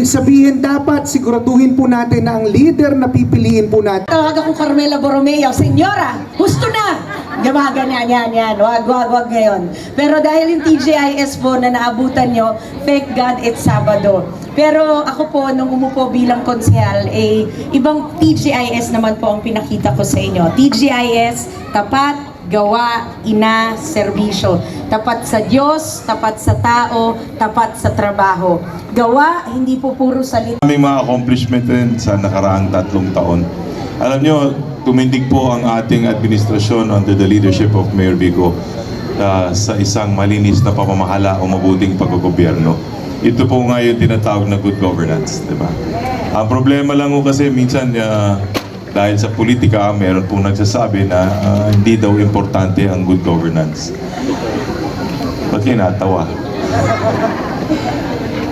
Ibig sabihin, dapat siguraduhin po natin na ang leader na pipiliin po natin Tawag ako Carmela Borromeo, Senyora, gusto na! Gama, ganyan, yan, yan. Wag, wag, wag ngayon. Pero dahil yung TGIS po na naabutan nyo, thank God it's Sabado. Pero ako po, nung umupo bilang konsehal, eh, ibang TGIS naman po ang pinakita ko sa inyo. TGIS, tapat, gawa, ina, serbisyo. Tapat sa Diyos, tapat sa tao, tapat sa trabaho. Gawa, hindi po puro salita. May mga accomplishment din sa nakaraang tatlong taon. Alam nyo, tumindig po ang ating administrasyon under the leadership of Mayor Vico uh, sa isang malinis na pamamahala o mabuting paggogobyerno. Ito po nga yung tinatawag na good governance, di ba? Ang problema lang ko kasi minsan uh, dahil sa politika, meron pong nagsasabi na uh, hindi daw importante ang good governance. Ba't kayo natawa?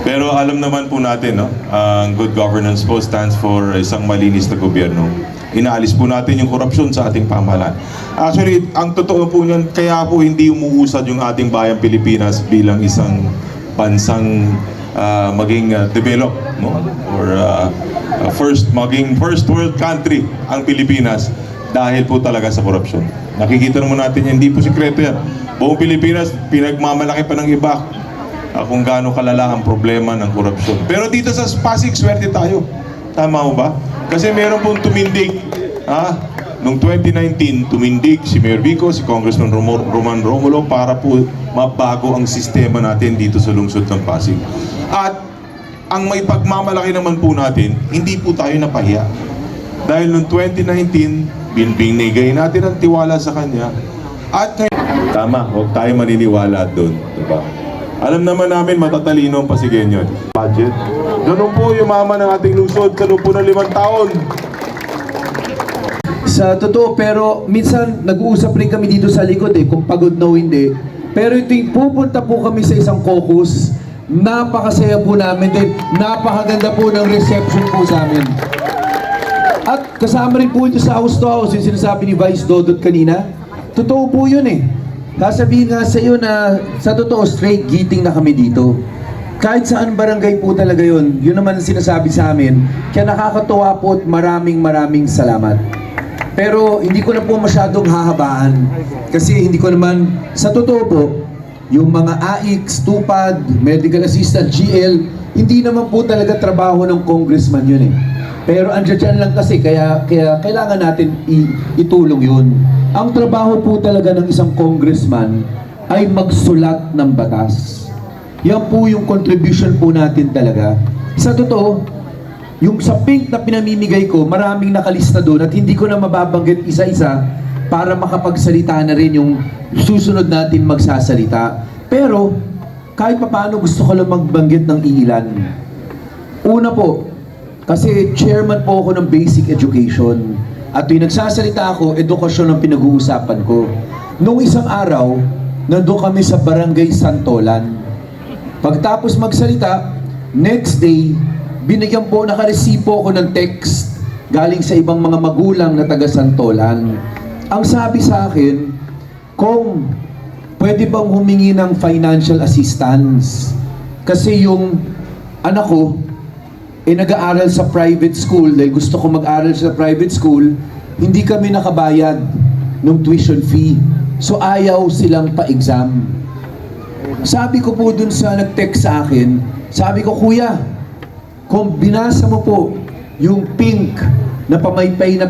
Pero alam naman po natin, no, ang good governance po stands for isang malinis na gobyerno. Inaalis po natin yung korupsyon sa ating pamahalaan. Actually, ang totoo po niyan, kaya po hindi umuusad yung ating bayang Pilipinas bilang isang bansang ah, maging ah, develop, no? Or ah, ah, first, maging first world country ang Pilipinas dahil po talaga sa korupsyon. Nakikita naman natin hindi po sikreto yan. Buong Pilipinas, pinagmamalaki pa ng iba uh, kung gaano kalala ang problema ng korupsyon. Pero dito sa Pasig, swerte tayo. Tama mo ba? Kasi meron pong tumindig. Ha? Noong 2019, tumindig si Mayor Vico, si Congressman Roman Romulo para po mabago ang sistema natin dito sa lungsod ng Pasig. At ang may pagmamalaki naman po natin, hindi po tayo napahiya. Dahil noong 2019, bin binigay natin ang tiwala sa kanya. At ngayon, tama, huwag tayo maniniwala doon. Diba? Alam naman namin matatalino ang Pasigenyo. Budget. Ganun po yung mama ng ating lungsod sa loob po ng limang taon. Sa totoo, pero minsan nag-uusap rin kami dito sa likod eh, kung pagod na o hindi. Pero yung pupunta po kami sa isang caucus, napakasaya po namin din, napakaganda po ng reception po sa amin. At kasama rin po ito sa house to house, yung sinasabi ni Vice Dodot kanina. Totoo po yun eh. Sasabihin nga sa iyo na sa totoo straight giting na kami dito. Kahit saan barangay po talaga yun, yun naman ang sinasabi sa amin. Kaya nakakatuwa po at maraming maraming salamat. Pero hindi ko na po masyadong hahabaan kasi hindi ko naman, sa totoo po, yung mga AIX, TUPAD, Medical Assistant, GL, hindi naman po talaga trabaho ng congressman yun eh. Pero andyan dyan lang kasi, kaya, kaya kailangan natin itulong yun. Ang trabaho po talaga ng isang congressman ay magsulat ng batas. Yan po yung contribution po natin talaga. Sa totoo, yung sa pink na pinamimigay ko, maraming nakalista doon at hindi ko na mababanggit isa-isa para makapagsalita na rin yung susunod natin magsasalita. Pero, kahit papaano gusto ko lang magbanggit ng iilan. Una po, kasi chairman po ako ng basic education. At tuwing nagsasalita ako, edukasyon ang pinag-uusapan ko. Noong isang araw, nandun kami sa Barangay Santolan. Pagtapos magsalita, next day, binigyan po, nakaresipo ako ng text galing sa ibang mga magulang na taga Santolan. Ang sabi sa akin, kung pwede bang humingi ng financial assistance? Kasi yung anak ko, eh nag-aaral sa private school dahil gusto ko mag-aral sa private school, hindi kami nakabayad ng tuition fee. So ayaw silang pa-exam. Sabi ko po dun sa nag-text sa akin, sabi ko, Kuya, kung binasa mo po yung pink na pamaypay na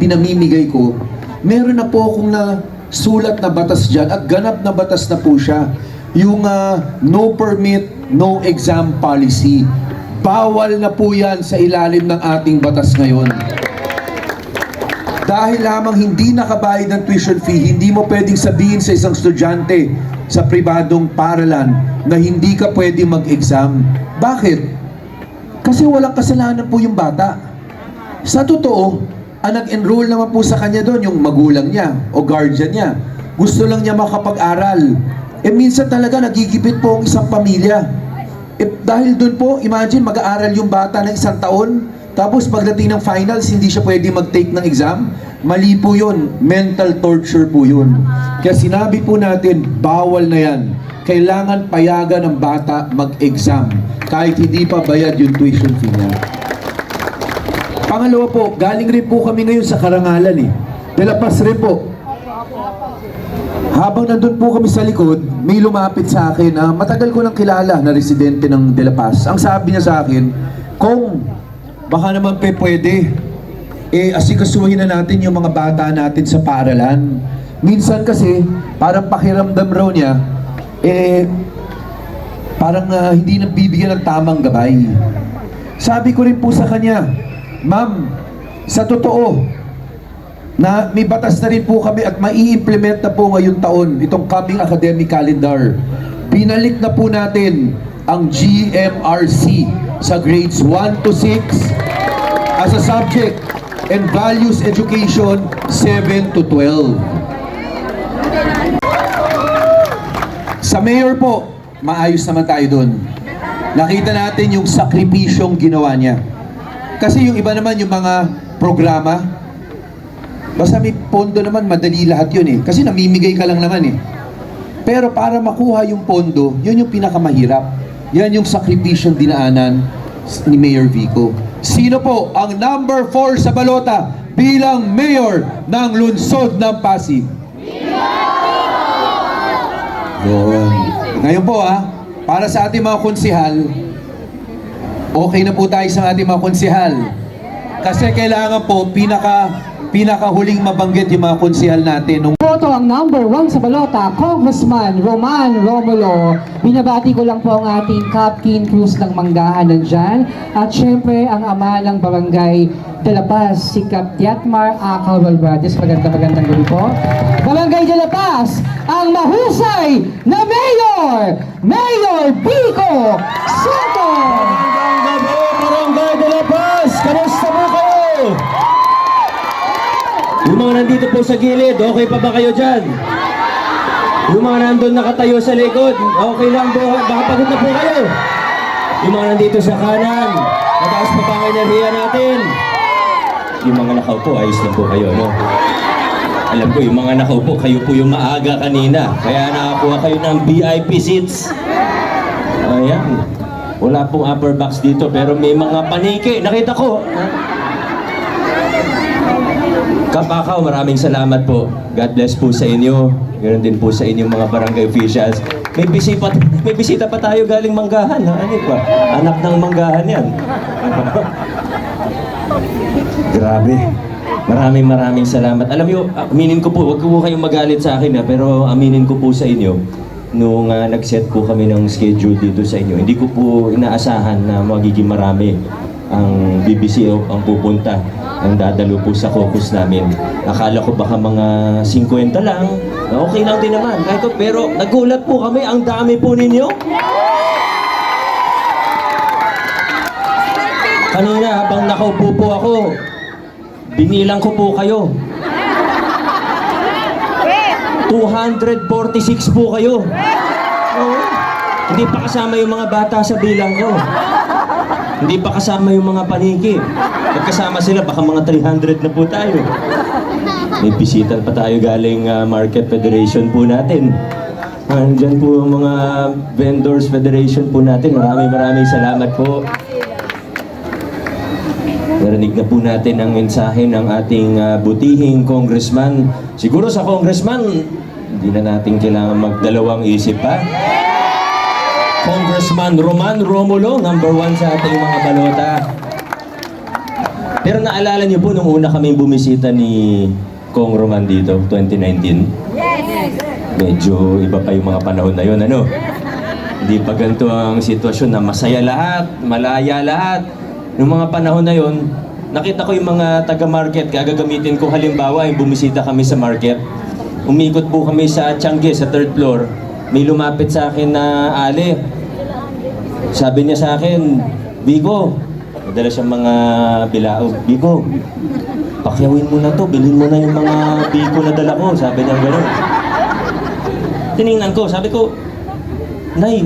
pinamimigay ko, meron na po akong na sulat na batas dyan at ganap na batas na po siya. Yung ah, no permit, no exam policy. Bawal na po yan sa ilalim ng ating batas ngayon. Dahil lamang hindi nakabayad ng tuition fee, hindi mo pwedeng sabihin sa isang estudyante sa pribadong paralan na hindi ka pwedeng mag-exam. Bakit? Kasi walang kasalanan po yung bata. Sa totoo, ang nag-enroll naman po sa kanya doon, yung magulang niya o guardian niya. Gusto lang niya makapag-aral. Eh minsan talaga nagigipit po ang isang pamilya. Eh, dahil doon po, imagine mag-aaral yung bata ng isang taon, tapos pagdating ng finals, hindi siya pwede mag-take ng exam. Mali po yun. Mental torture po yun. Kaya sinabi po natin, bawal na yan. Kailangan payagan ng bata mag-exam kahit hindi pa bayad yung tuition fee niya. Pangalawa po, galing rin po kami ngayon sa Karangalan eh. Delapas rin po. Habang nandun po kami sa likod, may lumapit sa akin na matagal ko nang kilala na residente ng De. Ang sabi niya sa akin, kung baka naman pe pwede, eh asikasuhin na natin yung mga bata natin sa paaralan. Minsan kasi, parang pakiramdam raw niya, eh, parang ah, hindi nabibigyan ng tamang gabay. Sabi ko rin po sa kanya, Ma'am, sa totoo, na may batas na rin po kami at mai-implement na po ngayong taon itong coming academic calendar. Pinalik na po natin ang GMRC sa grades 1 to 6 as a subject and values education 7 to 12. Sa mayor po, maayos naman tayo doon. Nakita natin yung sakripisyong ginawa niya. Kasi yung iba naman yung mga programa, basta may pondo naman, madali lahat yun eh. Kasi namimigay ka lang naman eh. Pero para makuha yung pondo, yun yung pinakamahirap. Yan yung sakripisyong dinaanan ni Mayor Vico. Sino po ang number 4 sa balota bilang mayor ng lungsod ng Pasig? Yun. Ngayon po ah, para sa ating mga konsihal, okay na po tayo sa ating mga konsihal. Kasi kailangan po pinaka pinakahuling mabanggit yung mga konsihal natin Boto ang number one sa balota, Congressman Roman Romulo. Binabati ko lang po ang ating Captain Cruz ng Manggahan nandyan. At syempre, ang ama ng barangay De La Paz, si Cap Yatmar Acal Valvades. Maganda magandang gabi po. Barangay De La Paz, ang mahusay na mayor, Mayor Pico Soto! Yung mga nandito po sa gilid, okay pa ba kayo dyan? Yung mga nandun nakatayo sa likod, okay lang po, baka pagod na po kayo. Yung mga nandito sa kanan, mataas pa ba ang enerhiya natin? Yung mga nakaupo, ayos lang po kayo, no? Alam ko, yung mga nakaupo, kayo po yung maaga kanina. Kaya nakakuha kayo ng VIP seats. Ayan. Wala pong upper box dito, pero may mga paniki. Nakita ko. Kapakaw, maraming salamat po. God bless po sa inyo. Ganoon din po sa inyong mga barangay officials. May bisita, may bisita pa tayo galing Manggahan. Ha? Ano ba? Anak ng Manggahan yan. Grabe. Maraming maraming salamat. Alam niyo, aminin ko po, wag ko kayong magalit sa akin ha, pero aminin ko po sa inyo, nung ah, nag-set po kami ng schedule dito sa inyo, hindi ko po inaasahan na magiging marami ang BBC ang pupunta, ang dadalo po sa caucus namin. Akala ko baka mga 50 lang, okay lang din naman. Kahit, pero nagulat po kami, ang dami po ninyo. Kanina habang nakaupo po ako, binilang ko po kayo. 246 po kayo. Oo. Hindi pa kasama yung mga bata sa bilang ko. Hindi pa kasama yung mga paniki. Pag kasama sila, baka mga 300 na po tayo. May bisita pa tayo galing ah, Market Federation po natin. Andyan po yung mga Vendors Federation po natin. Maraming maraming salamat po. Narinig na po natin ang mensahe ng ating ah, butihing congressman. Siguro sa congressman, hindi na natin kailangan magdalawang isip pa. Congressman Roman Romulo, number one sa ating mga balota. Pero naalala niyo po nung una kaming bumisita ni Kong Roman dito, 2019? Medyo iba pa yung mga panahon na yun, ano? Hindi pa ganito ang sitwasyon na masaya lahat, malaya lahat. Noong mga panahon na yon, nakita ko yung mga taga-market, gagamitin ko halimbawa, yung bumisita kami sa market. Umikot po kami sa Tiangge, sa third floor. May lumapit sa akin na ali. Sabi niya sa akin, Bigo, madala siyang mga bilao. Bigo, pakyawin mo na to, bilhin mo na yung mga biko na dala ko. Sabi niya gano'n. Tiningnan ko, sabi ko, Nay,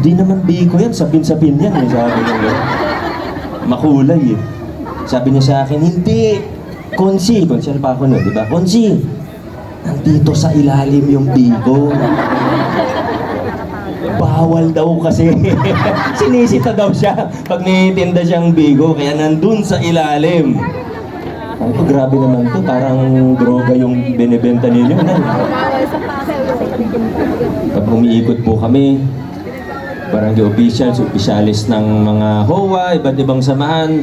di naman biko yan, sapin-sapin yan. Sabi niya gano'n. Makulay eh. Sabi niya sa akin, hindi. Konsi, konsi pa ako nun, di ba? Konsi, nandito sa ilalim yung biko. bawal daw kasi. Sinisita daw siya pag may tinda siyang bigo, kaya nandun sa ilalim. Ay ko, grabe naman to. Parang droga yung binibenta ninyo. Pag umiikot po kami, barangay officials, opisyalis ng mga HOA, iba't ibang samahan,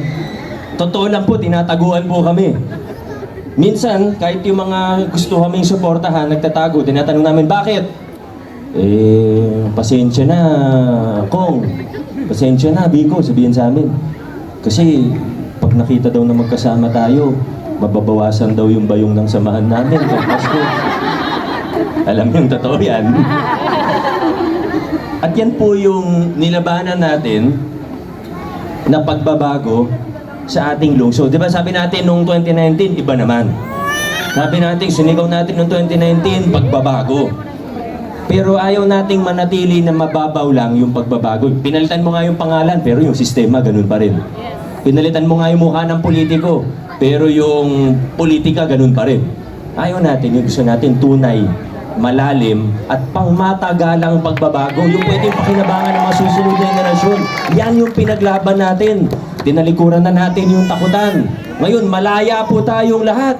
totoo lang po, tinataguan po kami. Minsan, kahit yung mga gusto kaming suportahan, nagtatago, tinatanong namin, bakit? Eh, pasensya na, Kong. Pasensya na, Biko, sabihin sa amin. Kasi, pag nakita daw na magkasama tayo, mababawasan daw yung bayong ng samahan namin. Pasko. Alam yung totoo yan. At yan po yung nilabanan natin na pagbabago sa ating lungsod. Di ba sabi natin noong 2019, iba naman. Sabi natin, sinigaw natin noong 2019, pagbabago. Pero ayaw nating manatili na mababaw lang yung pagbabago. Pinalitan mo nga yung pangalan, pero yung sistema ganun pa rin. Pinalitan mo nga yung mukha ng politiko, pero yung politika ganun pa rin. Ayaw natin, yung gusto natin tunay, malalim, at pangmatagalang pagbabago. Yung pwedeng pakinabangan ng mga susunod na generasyon. Yan yung pinaglaban natin. Tinalikuran na natin yung takutan. Ngayon, malaya po tayong lahat.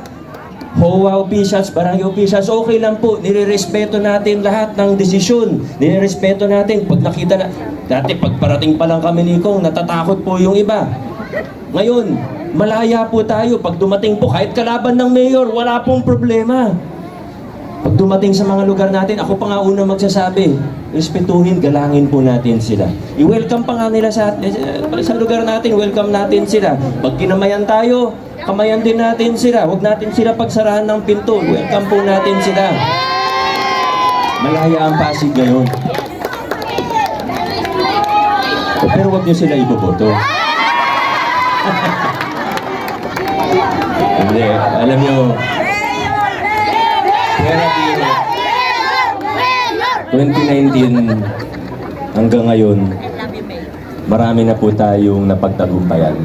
HOA officials, barangay officials, okay lang po. Nirerespeto natin lahat ng desisyon. Nirerespeto natin. Pag nakita na, dati pag parating pa lang kami ni Kong, natatakot po yung iba. Ngayon, malaya po tayo. Pag dumating po, kahit kalaban ng mayor, wala pong problema. Pag dumating sa mga lugar natin, ako pa nga una magsasabi, respetuhin, galangin po natin sila. I-welcome pa nga nila sa, eh, sa lugar natin, welcome natin sila. Pag kinamayan tayo, kamayan din natin sila. Huwag natin sila pagsarahan ng pinto. Welcome po natin sila. Malaya ang Pasig ngayon. Pero huwag niyo sila iboboto. Hindi, alam biro. 2019 hanggang ngayon, marami na po tayong napagtagumpayan.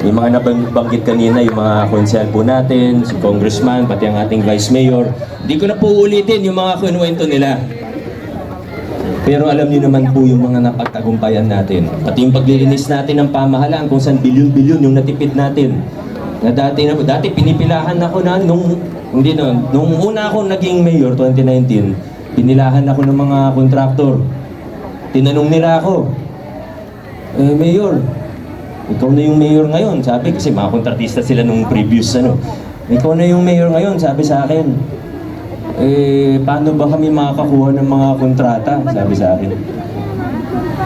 Yung mga nabanggit kanina, yung mga konsel po natin, si congressman, pati ang ating vice mayor, di ko na po ulitin yung mga kinuwento nila. Pero alam niyo naman po yung mga napagtagumpayan natin. Pati yung paglilinis natin ng pamahalaan kung saan bilyon-bilyon yung natipid natin. Na dati, na, dati pinipilahan ako na nung, hindi noon, nung una ako naging mayor, 2019, pinilahan ako ng mga kontraktor. Tinanong nila ako, eh, mayor, ikaw na yung mayor ngayon. Sabi kasi mga kontratista sila nung previous ano. Ikaw na yung mayor ngayon, sabi sa akin. Eh, paano ba kami makakakuha ng mga kontrata? Sabi sa akin.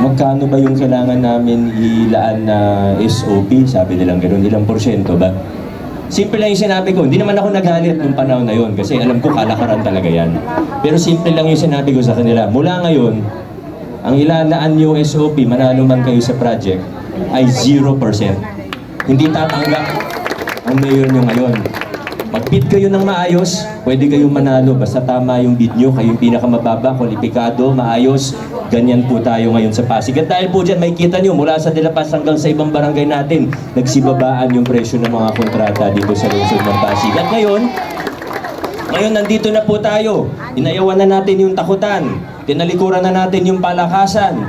Magkano ba yung kailangan namin ilaan na SOP? Sabi nilang gano'n, ilang porsyento ba? Simple lang yung sinabi ko. Hindi naman ako nagalit nung panahon na yon kasi alam ko kalakaran talaga yan. Pero simple lang yung sinabi ko sa kanila. Mula ngayon, ang ilalaan yung SOP, manalo man kayo sa project, ay 0%. Hindi tatanggap ang mayor nyo ngayon. Mag-bid kayo ng maayos, pwede kayong manalo. Basta tama yung bid nyo, kayo yung pinakamababa, kwalipikado, maayos. Ganyan po tayo ngayon sa Pasig. At dahil po dyan, may kita nyo, mula sa De La Paz hanggang sa ibang barangay natin, nagsibabaan yung presyo ng mga kontrata dito sa lungsod ng Pasig. At ngayon, ngayon nandito na po tayo. Inayawan na natin yung takutan. Tinalikuran na natin yung palakasan.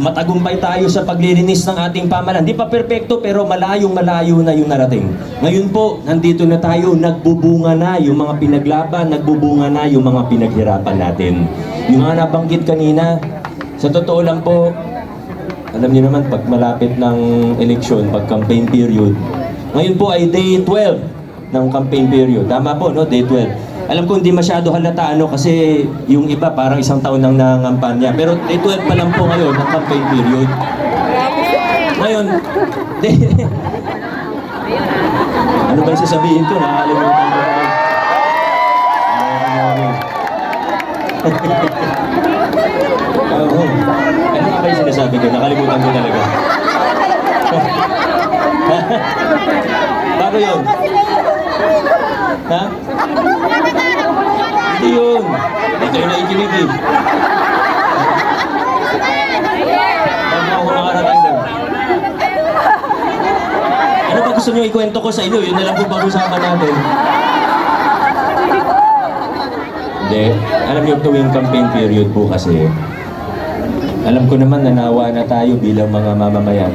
Matagumpay tayo sa paglilinis ng ating pamalan. Di pa perpekto pero malayong malayo na yung narating. Ngayon po, nandito na tayo, nagbubunga na yung mga pinaglaban, nagbubunga na yung mga pinaghirapan natin. Yung mga nabanggit kanina, sa totoo lang po, alam niyo naman, pag malapit ng eleksyon, pag campaign period, ngayon po ay day 12 ng campaign period. Tama po, no? Day 12. Alam ko hindi masyado halata ano kasi yung iba parang isang taon nang nangangampanya. Pero day 12 pa lang po ngayon ng campaign period. Ngayon, day... ano ba yung sasabihin ko? Nakakalimutan ko. Ano nga ba yung sinasabi ko? Nakalimutan ko talaga. Bago yun? Ha? Hindi yun. Hindi kayo naikinig eh. Bago ako makarating doon. Ano ba gusto niyo ikwento ko sa inyo? Yun na lang po pag-usapan natin. Hindi. Alam niyo tuwing campaign period po kasi, Alam ko naman na nawa na tayo bilang mga mamamayan.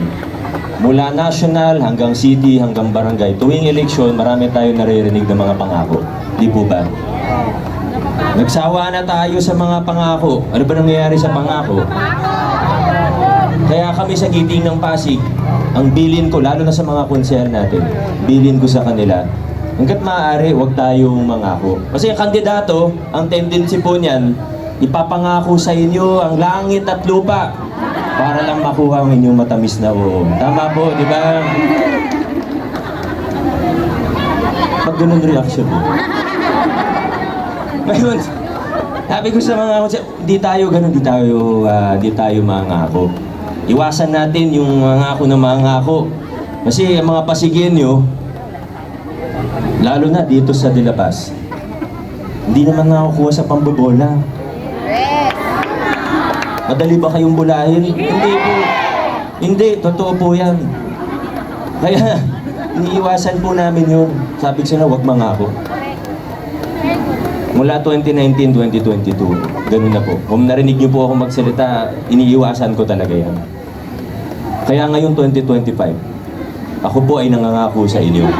Mula national hanggang city hanggang barangay, tuwing eleksyon, marami tayo naririnig ng mga pangako. Di po ba? Nagsawa na tayo sa mga pangako. Ano ba nangyayari sa pangako? Kaya kami sa giting ng Pasig, ang bilin ko, lalo na sa mga konser natin, bilin ko sa kanila, hanggat maaari, huwag tayong mangako. Kasi ang kandidato, ang tendency po niyan, ipapangako sa inyo ang langit at lupa para lang makuha ang inyong matamis na oo. Tama po, di ba? Pag ganun reaction mo. Ngayon, sabi ko sa mga konser, di tayo ganun, di tayo, ah, di tayo mangako. Iwasan natin yung mangako na mangako. Kasi ang mga Pasigenyo, lalo na dito sa Dilabas, hindi naman nakukuha sa pambobola. Madali ba kayong bulahin? Hindi po. Hindi, totoo po yan. Kaya, iniiwasan po namin yun. Sabi ko sila, huwag mangako. Mula 2019, 2022, ganun na po. Kung narinig niyo po ako magsalita, iniiwasan ko talaga yan. Kaya ngayon 2025, ako po ay nangangako sa inyo.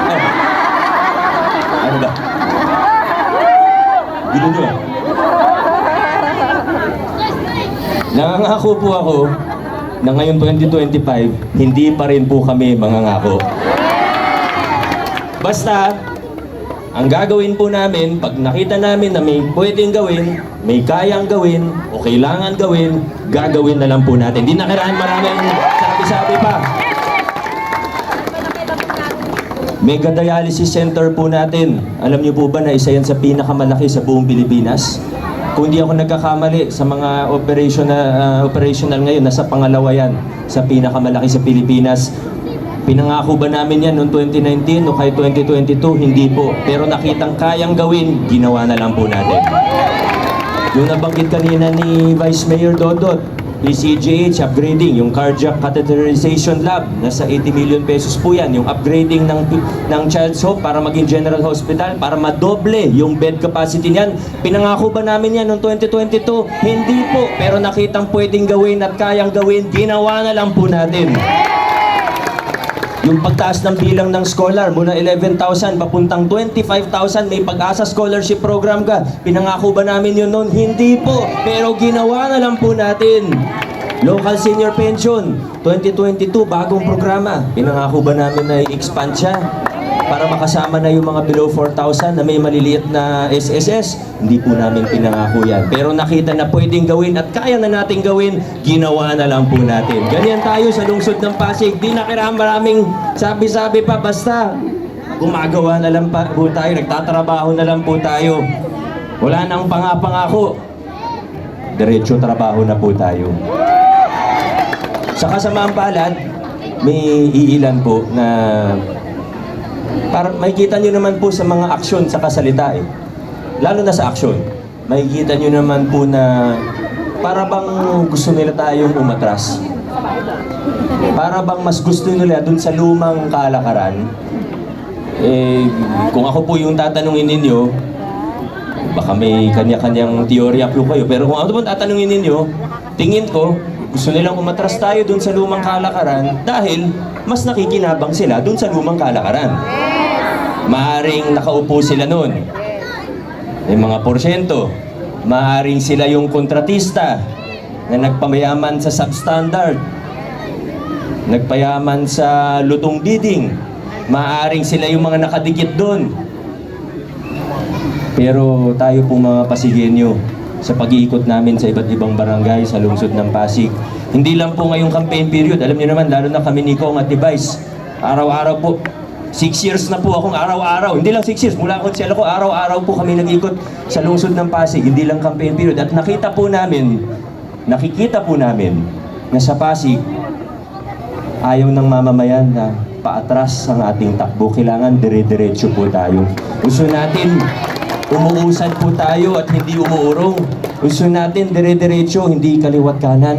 Ano ba? Bilo niyo. Nangangako po ako na ngayon 2025, hindi pa rin po kami mangangako. Basta, ang gagawin po namin, pag nakita namin na may pwedeng gawin, may kayang gawin, o kailangan gawin, gagawin na lang po natin. Hindi na kailangan maraming sabi-sabi pa. Mega dialysis center po natin. Alam niyo po ba na isa yan sa pinakamalaki sa buong Pilipinas? Kung di ako nagkakamali sa mga operation na, ah, operational ngayon, nasa pangalawa yan sa pinakamalaki sa Pilipinas. Pinangako ba namin yan noong 2019 o kay 2022? Hindi po. Pero nakitang kayang gawin, ginawa na lang po natin. Yung nabanggit kanina ni Vice Mayor Dodot, PCGH upgrading, yung cardiac catheterization lab, nasa 80 million pesos po yan. Yung upgrading ng, ng Child's Hope para maging general hospital, para madoble yung bed capacity niyan. Pinangako ba namin yan noong 2022? Hindi po. Pero nakitang pwedeng gawin at kayang gawin, ginawa na lang po natin. Yung pagtaas ng bilang ng scholar mula 11,000 papuntang 25,000 may pag-asa scholarship program ka. Pinangako ba namin yun noon? Hindi po. Pero ginawa na lang po natin. Local Senior Pension 2022, bagong programa. Pinangako ba namin na i-expand siya? Para makasama na yung mga below 4,000 na may maliliit na SSS, hindi po namin pinangako yan. Pero nakita na pwedeng gawin at kaya na nating gawin, ginawa na lang po natin. Ganyan tayo sa lungsod ng Pasig. Di na kailangan maraming sabi-sabi pa, basta gumagawa na lang pa po tayo, nagtatrabaho na lang po tayo. Wala nang pangapangako. Diretso trabaho na po tayo. Sa kasamaang palad, may iilan po na para makikita nyo naman po sa mga aksyon sa kasalita eh. Lalo na sa aksyon. Makikita nyo naman po na para bang gusto nila tayong umatras. Para bang mas gusto nila dun sa lumang kalakaran. Eh, kung ako po yung tatanungin ninyo, baka may kanya-kanyang teorya po kayo. Pero kung ako po tatanungin ninyo, tingin ko, gusto nilang umatras tayo dun sa lumang kalakaran dahil mas nakikinabang sila dun sa lumang kalakaran. Maaring nakaupo sila noon. May mga porsyento. Maaring sila yung kontratista na nagpamayaman sa substandard. Nagpayaman sa lutong bidding. Maaring sila yung mga nakadikit doon. Pero tayo pong mga Pasigenyo, sa pag-iikot namin sa iba't ibang barangay sa lungsod ng Pasig. Hindi lang po ngayong campaign period, alam niyo naman, lalo na kami ni Kong at Device. Araw-araw po, six years na po akong araw-araw. Hindi lang six years, mula akong sila ko, araw-araw po kami nag-ikot sa lungsod ng Pasig. Hindi lang campaign period. At nakita po namin, nakikita po namin na sa Pasig, ayaw ng mamamayan na paatras ang ating takbo. Kailangan dire-diretso po tayo. Gusto natin umuusad po tayo at hindi umuurong. Gusto natin dire-diretso, hindi kaliwat kanan.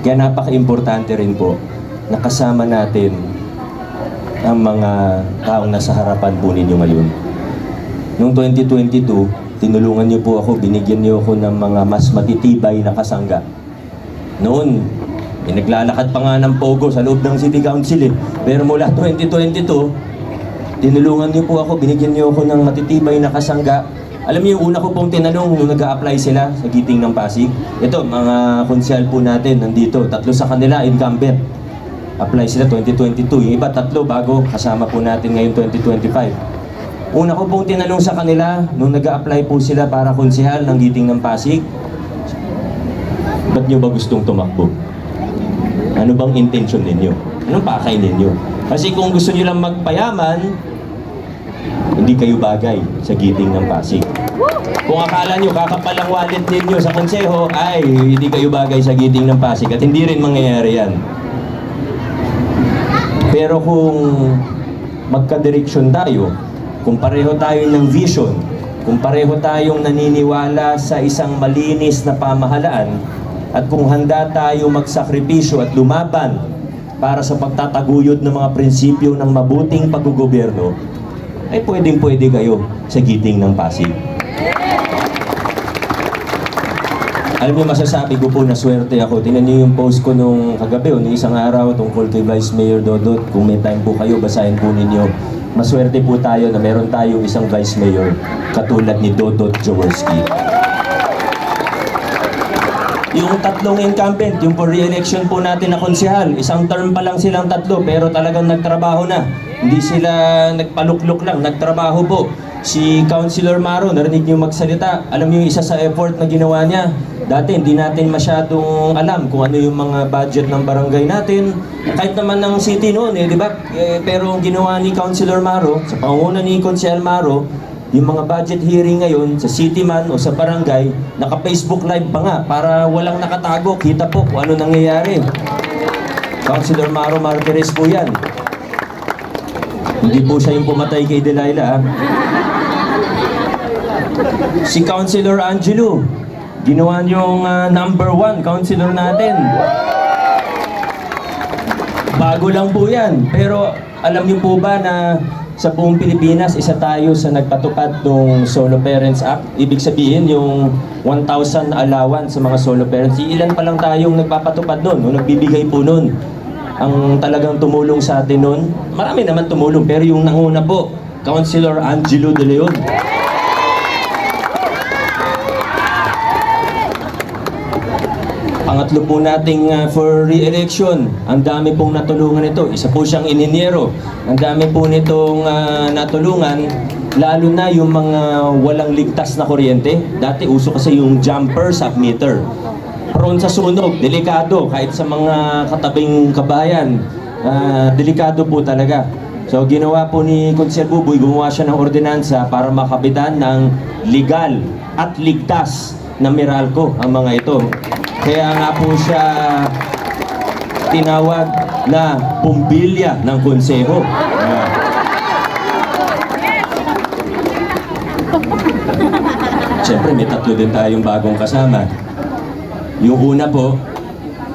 Kaya napaka-importante rin po na kasama natin ang mga taong nasa harapan po ninyo ngayon. Noong 2022, tinulungan niyo po ako, binigyan niyo ako ng mga mas matitibay na kasangga Noon, eh, naglalakad pa nga ng Pogo sa loob ng City Council eh. Pero mula 2022, tinulungan niyo po ako, binigyan niyo ako ng matitibay na kasangga. Alam niyo, una ko pong tinanong nung nag apply sila sa Giting ng Pasig. Ito, mga konsyal po natin nandito. Tatlo sa kanila, incumbent. Apply sila 2022. Yung iba, tatlo bago. Kasama po natin ngayon 2025. Una ko pong tinanong sa kanila, nung nag apply po sila para konsihal ng Giting ng Pasig, ba't nyo ba gustong tumakbo? Ano bang intention ninyo? Anong pakay ninyo? Kasi kung gusto nyo lang magpayaman, hindi kayo bagay sa giting ng Pasig. Kung akala nyo kakapal ang wallet ninyo sa konseho, ay hindi kayo bagay sa giting ng Pasig at hindi rin mangyayari yan. Pero kung magka-direksyon tayo, kung pareho tayo ng vision, kung pareho tayong naniniwala sa isang malinis na pamahalaan, at kung handa tayo magsakripisyo at lumaban para sa pagtataguyod ng mga prinsipyo ng mabuting paggugobyerno, ay pwedeng pwede kayo sa giting ng Pasig. Alam niyo, masasabi ko po na swerte ako. Tingnan niyo yung post ko nung kagabi o nung isang araw tungkol kay Vice Mayor Dodot. Kung may time po kayo, basahin po ninyo. Maswerte po tayo na meron tayong isang Vice Mayor katulad ni Dodot Jaworski. Yung tatlong incumbent, yung for re-election po natin na konsehal, isang term pa lang silang tatlo pero talagang nagtrabaho na. Hindi sila nagpaluklok lang, nagtrabaho po. Si Councilor Maro, narinig niyo magsalita. Alam niyo yung isa sa effort na ginawa niya. Dati hindi natin masyadong alam kung ano yung mga budget ng barangay natin. Kahit naman ng city noon, eh, di ba? Eh, pero ang ginawa ni Councilor Maro, sa pangunguna ni Councilor Maro, yung mga budget hearing ngayon sa city man o sa barangay, naka-Facebook live pa nga para walang nakatago. Kita po kung ano nangyayari. Councilor Maro Marquez po yan. Hindi po siya yung pumatay kay Delilah. ah. Si Councilor Angelo, ginawa niyong ah, number one councilor natin. Bago lang po yan. Pero alam niyo po ba na sa buong Pilipinas, isa tayo sa nagpatupad ng Solo Parents Act. Ibig sabihin, yung 1,000 allowance sa mga solo parents. Ilan pa lang tayong nagpapatupad nun, o nagbibigay po nun. Ang talagang tumulong sa atin nun, marami naman tumulong, pero yung nanguna po, Councilor Angelo De Leon. Pangatlo po nating uh, for re-election, ang dami pong natulungan ito. Isa po siyang inhinyero. Ang dami po nitong uh, natulungan, lalo na yung mga walang ligtas na kuryente. Dati uso kasi yung jumper submeter. Prone sa sunog, delikado kahit sa mga katabing kabayan. ah, delikado po talaga. So ginawa po ni Consel Buboy, gumawa siya ng ordinansa para makapitan ng legal at ligtas na Meralco ang mga ito. Kaya nga po siya tinawag na bumbilya ng konseho. Ah. Siyempre, may tatlo din tayong bagong kasama. Yung una po,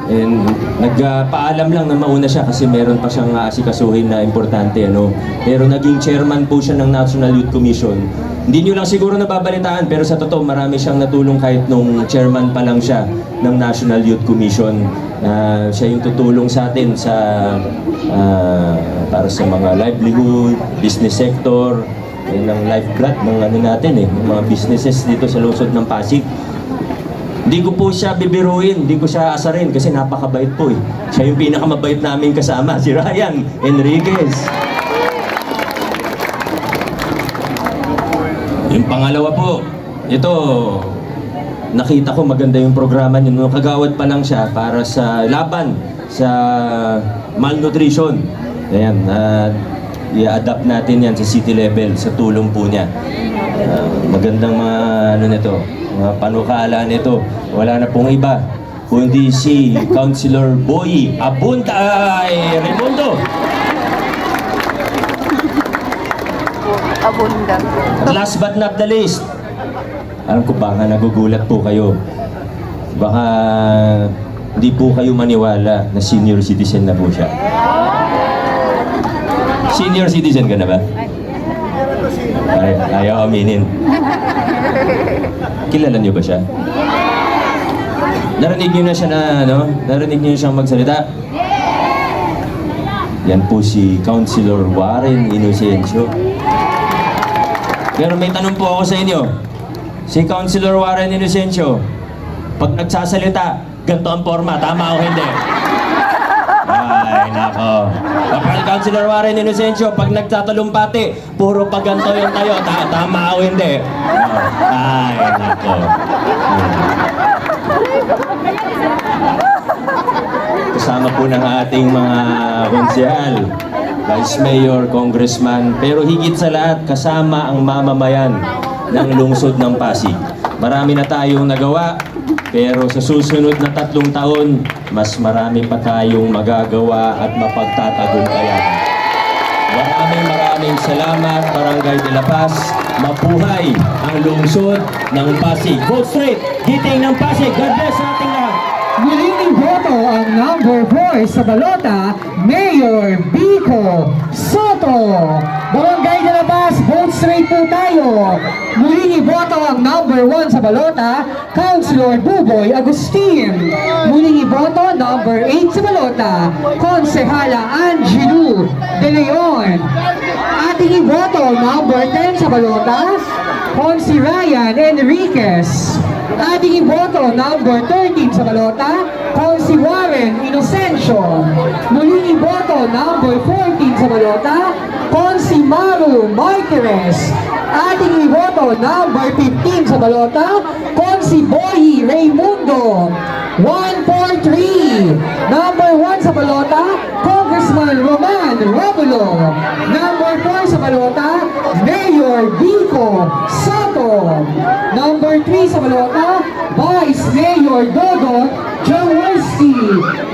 and nagpaalam lang na mauna siya kasi meron pa siyang aasikasuhin na importante. Ano? Pero naging chairman po siya ng National Youth Commission. Hindi nyo lang siguro nababalitaan pero sa totoo marami siyang natulong kahit nung chairman pa lang siya ng National Youth Commission. na siya yung tutulong sa atin sa ah, para sa mga livelihood, business sector, yun ang lifeblood ng ano natin eh, mga businesses dito sa lungsod ng Pasig. Hindi ko po siya bibiruin, hindi ko siya asarin kasi napakabait po eh. Siya yung pinakamabait namin kasama, si Ryan Enriquez. Yung pangalawa po, ito, nakita ko maganda yung programa niyo. Nung kagawad pa lang siya para sa laban sa malnutrition. Ayan, uh, i-adapt natin yan sa city level sa tulong po niya. Magandang mga ano nito, mga panukala nito. Wala na pong iba kundi si Councilor Boy Abuntay Raimundo. Abundant. At last but not the least, alam ko baka nagugulat po kayo. Baka hindi po kayo maniwala na senior citizen na po siya. Senior citizen ka na ba? Ay, ayaw aminin. Kilala niyo ba siya? Narinig niyo na siya na, ano? Narinig niyo siyang magsalita? Yan po si Councilor Warren Inocencio. Pero may tanong po ako sa inyo. Si Councilor Warren Inocencio, pag nagsasalita, ganito ang forma, tama o hindi? Ay, nako. Kapag Councilor Warren Inocencio, pag nagtatalumpati, puro pag ganito yung tayo, ta- tama o hindi? Ay, nako. Kasama po ng ating mga konsehal, Vice Mayor, Congressman, pero higit sa lahat, kasama ang mamamayan ng lungsod ng Pasig. Marami na tayong nagawa, pero sa susunod na tatlong taon, mas marami pa tayong magagawa at mapagtatagumpayan. Maraming maraming salamat, Barangay de la Paz. Mabuhay ang lungsod ng Pasig. Vote straight, giting ng Pasig. God bless sa ating lahat. Muling iboto ang number 4 sa balota, Mayor Bico Soto. Barangay de la Paz, vote straight po tayo. Muling iboto ang number 1 sa balota, Councilor Buboy Agustin. Muling iboto number 8 sa balota, Konsehala Angelou De Leon. Ating iboto number 10 sa balota, Consi Ryan Enriquez. Ating iboto number 13 sa balota, Consi Warren Inocencio. Muling iboto number 14 sa balota, Consi Maru Marquez. Ating iboto number 15 sa balota, Consi Boy Raimundo. 143. Number 1 sa balota, Congressman Roman Romulo. Number 4 sa balota, Mayor Vico Soto. Number 3 sa balota, Vice Mayor Dodo Jaworski.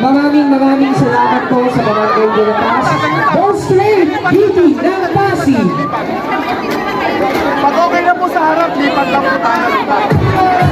Maraming maraming salamat po sa Barangay Paz. Go straight, Giti ng Pasig. Pag okay na po sa harap, lipat lang po tayo.